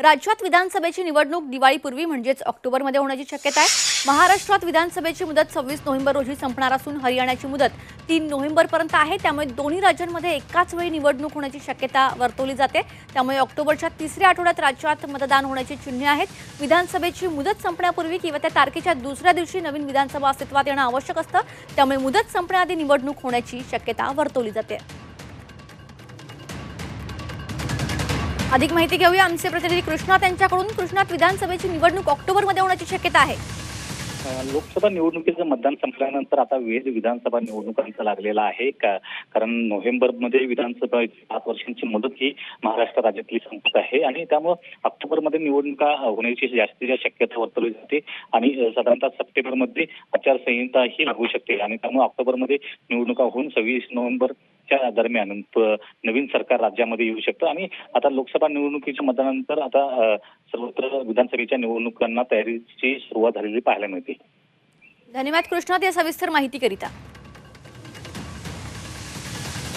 राज्यात विधानसभेची निवडणूक दिवाळीपूर्वी म्हणजेच ऑक्टोबरमध्ये होण्याची शक्यता आहे. महाराष्ट्रात विधानसभेची मुदत सव्वीस नोव्हेंबर रोजी संपणार असून हरियाणाची मुदत तीन नोव्हेंबरपर्यंत आहे. त्यामुळे दोन्ही राज्यांमध्ये एकाच वेळी निवडणूक होण्याची शक्यता वर्तवली जाते. त्यामुळे ऑक्टोबरच्या तिसऱ्या आठवड्यात राज्यात मतदान होण्याची चिन्हे आहेत. विधानसभेची मुदत संपण्यापूर्वी किंवा त्या तारखेच्या दुसऱ्या दिवशी नवीन विधानसभा अस्तित्वात येणं आवश्यक असतं. त्यामुळे मुदत संपण्याआधी निवडणूक होण्याची शक्यता वर्तवली जाते. अधिक माहिती घेऊया. आमचे प्रतिनिधी कृष्णा त्यांच्याकडून. कृष्णात विधानसभेची निवडणूक ऑक्टोबरमध्ये होण्याची शक्यता आहे. लोकसभा निवडणुकीचं मतदान संपल्यानंतर आता वेध विधानसभा निवडणुकांचा लागलेला आहे. का कारण नोव्हेंबरमध्ये विधानसभा पाच वर्षांची मुदत ही महाराष्ट्र राज्यातली संपत आहे आणि त्यामुळं ऑक्टोबरमध्ये निवडणुका होण्याची जास्तीत शक्यता वर्तवली जाते आणि साधारणतः सप्टेंबरमध्ये आचारसंहिता ही लागू शकते आणि त्यामुळे ऑक्टोबरमध्ये निवडणुका होऊन सव्वीस नोव्हेंबर च्या दरम्यान नवीन सरकार राज्यामध्ये येऊ शकतं. आणि आता लोकसभा निवडणुकीच्या मतदानानंतर आता सर्वत्र विधानसभेच्या निवडणुकांना तयारीची सुरुवात झालेली पाहायला मिळते. धन्यवाद कृष्णात या सविस्तर माहितीकरिता